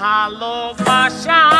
ভালোবাসা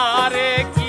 তারেক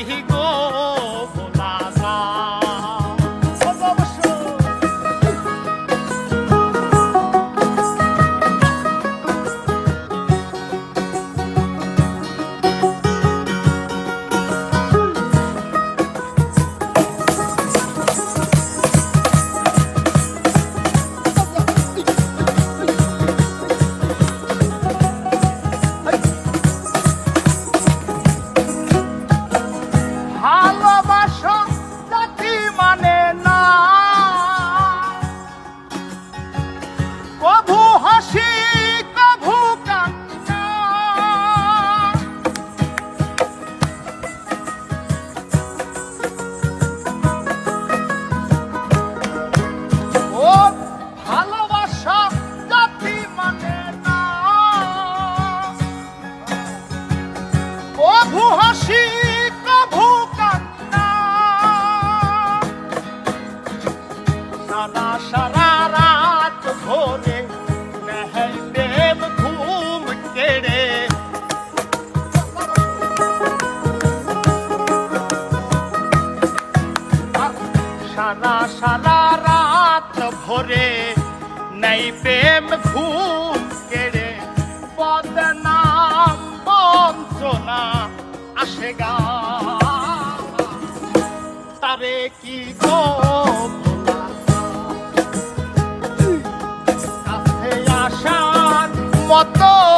ভরে নাই প্রেম ঘুম কেড়ে। বদনাম বঞ্চনা আসে গা। তারে কি গো আসার মতো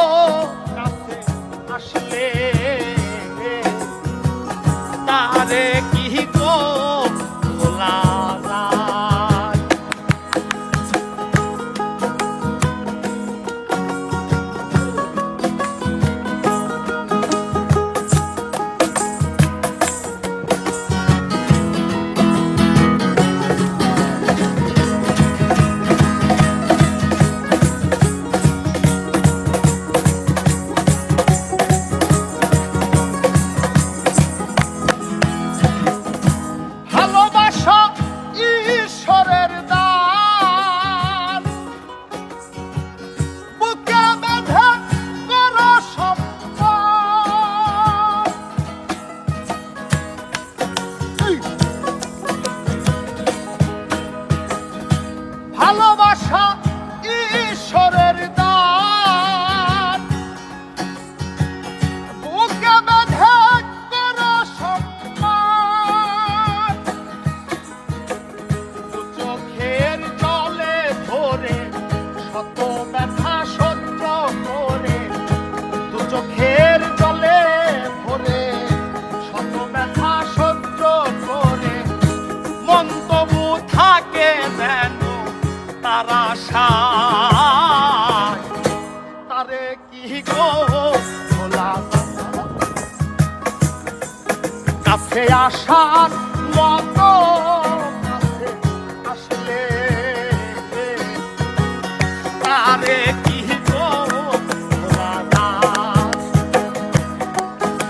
কাছে আসার মতো কাছে আসলে। তারে কি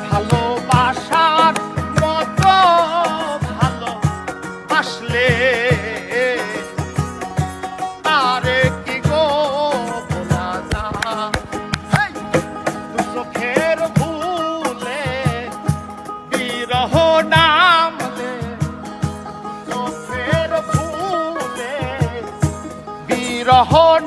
ভালোবাসার মতো ভালো আসলে। whole